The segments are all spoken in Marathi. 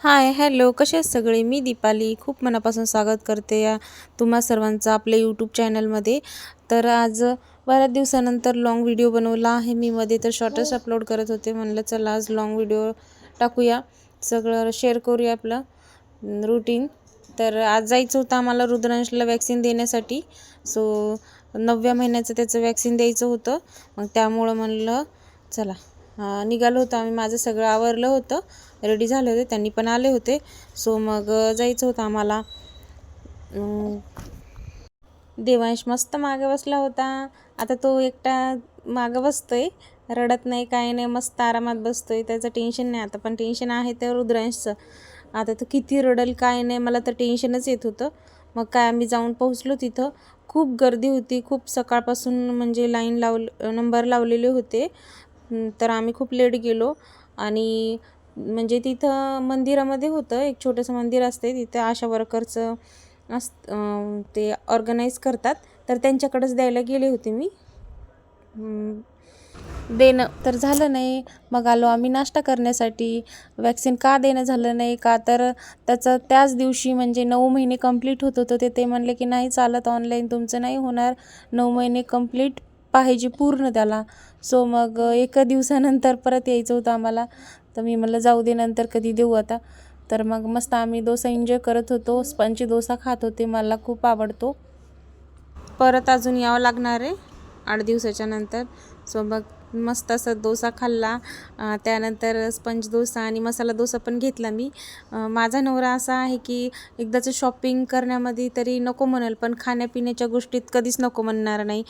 Hi hello. कसे आहेत सगळे? मी दीपाली. खूप मनापासून स्वागत करते या तुम्हा सर्वांचं आपल्या यूट्यूब चॅनलमध्ये तर आज बऱ्याच दिवसानंतर लाँग व्हिडिओ बनवला आहे मी मध्ये. तर शॉर्टच अपलोड करत होते. म्हणलं चला आज लाँग व्हिडिओ टाकूया. सगळं शेअर करूया आपलं रुटीन तर आज जायचं होतं आम्हाला रुद्रांशला वॅक्सिन देण्यासाठी. सो नवव्या महिन्याचं त्याचं वॅक्सिन द्यायचं होतं. मग त्यामुळं म्हणलं चला. निघालो होतो. आम्ही माझं सगळं आवरलं होतं. रेडी झाले होते. त्यांनी पण आले होते. सो मग जायचं होतं आम्हाला. देवांश मस्त मागे बसला होता. आता तो एकटा मागं बसतोय. रडत नाही काय नाही. मस्त आरामात बसतोय. त्याचं टेन्शन नाही. आता पण टेन्शन आहे त्या रुद्रांशचं. आता तो किती रडल काय नाही. मला तर टेन्शनच येत होतं. मग काय आम्ही जाऊन पोहोचलो तिथं. खूप गर्दी होती. खूप सकाळपासून म्हणजे लाईन लाव नंबर लावलेले होते. तर आम्ही खूप लेट गेलो आणि म्हणजे तिथं मंदिरामध्ये होतं एक छोटंसं मंदिर असते तिथं आशा वर्करचं अस ते ऑर्गनाईज करतात. तर त्यांच्याकडेच द्यायला गेले होते मी. देणं तर झालं नाही. मग आलो आम्ही नाश्ता करण्यासाठी. वॅक्सिन का देणं झालं नाही का तर त्याचं त्याच दिवशी म्हणजे नऊ महिने कंप्लीट होत होतं ते ते म्हणले की नाही चालत ऑनलाईन तुमचं नाही होणार. नऊ महिने कंप्लीट पाहिजे पूर्ण त्याला. सो मग एका दिवसानंतर परत यायचं होतं आम्हाला. तर मी म्हणलं जाऊ दे नंतर कधी देऊ आता. तर मग मस्त आम्ही डोसा एन्जॉय करत होतो. स्पंची डोसा खात होते. मला खूप आवडतो. परत अजून यावं लागणार आहे आठ दिवसाच्या नंतर. सो मग मस्त असा डोसा खाल्ला. त्यानंतर स्पंज डोसा आणि मसाला डोसा पण घेतला मी. माझा नवरा असा आहे की एकदाचं शॉपिंग करण्यामध्ये तरी नको म्हणाल पण खाण्यापिण्याच्या गोष्टीत कधीच नको म्हणणार नाही.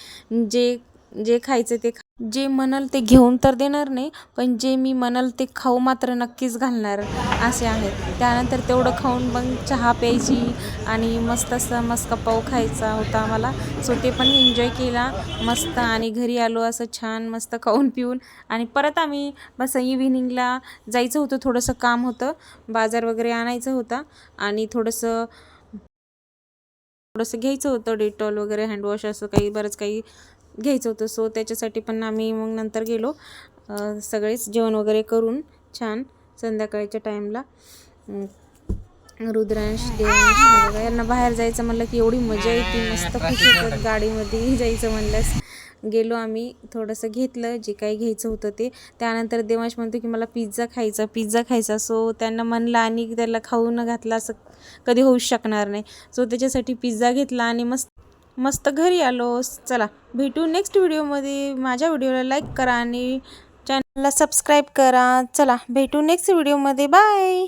जे जे खायचं ते खा. जे म्हणाल ते घेऊन तर देणार नाही पण जे मी म्हणाल ते खाऊ मात्र नक्कीच घालणार असे आहेत. त्यानंतर तेवढं खाऊन मग चहा प्यायची आणि मस्त असं मस्का पाव खायचा होता आम्हाला. सो ते पण एन्जॉय केला. मस्त आणि घरी आलो असं छान मस्त खाऊन पिऊन. आणि परत आम्ही बस इव्हिनिंगला जायचं होतं थोडंसं काम होतं. बाजार वगैरे आणायचं होता आणि थोडंसं थोडंसं घ्यायचं होतं. डेटॉल वगैरे हँडवॉश असं काही बरंच काही घ्यायचं होतं. सो त्याच्यासाठी पण आम्ही मग नंतर गेलो. सगळेच जेवण वगैरे करून छान संध्याकाळच्या टाईमला रुद्रांश देवांश यांना बाहेर जायचं म्हणलं की एवढी मजा येते मस्त खुश होतात गाडीमध्ये जायचं म्हणल्यास. गेलो आम्ही थोडंसं घेतलं जे काही घ्यायचं होतं ते. त्यानंतर देवांश म्हणतो की मला पिझ्झा खायचा पिझ्झा खायचा. सो त्यांना म्हणलं आणि त्याला खाऊ न घातला असं कधी होऊ शकणार नाही. सो त्याच्यासाठी पिझ्झा घेतला आणि मस्त मस्त घरी आलो. चला भेटू नेक्स्ट व्हिडिओमध्ये माझ्या व्हिडिओला लाईक करा आणि चॅनलला सबस्क्राईब करा. चला भेटू नेक्स्ट व्हिडिओमध्ये बाय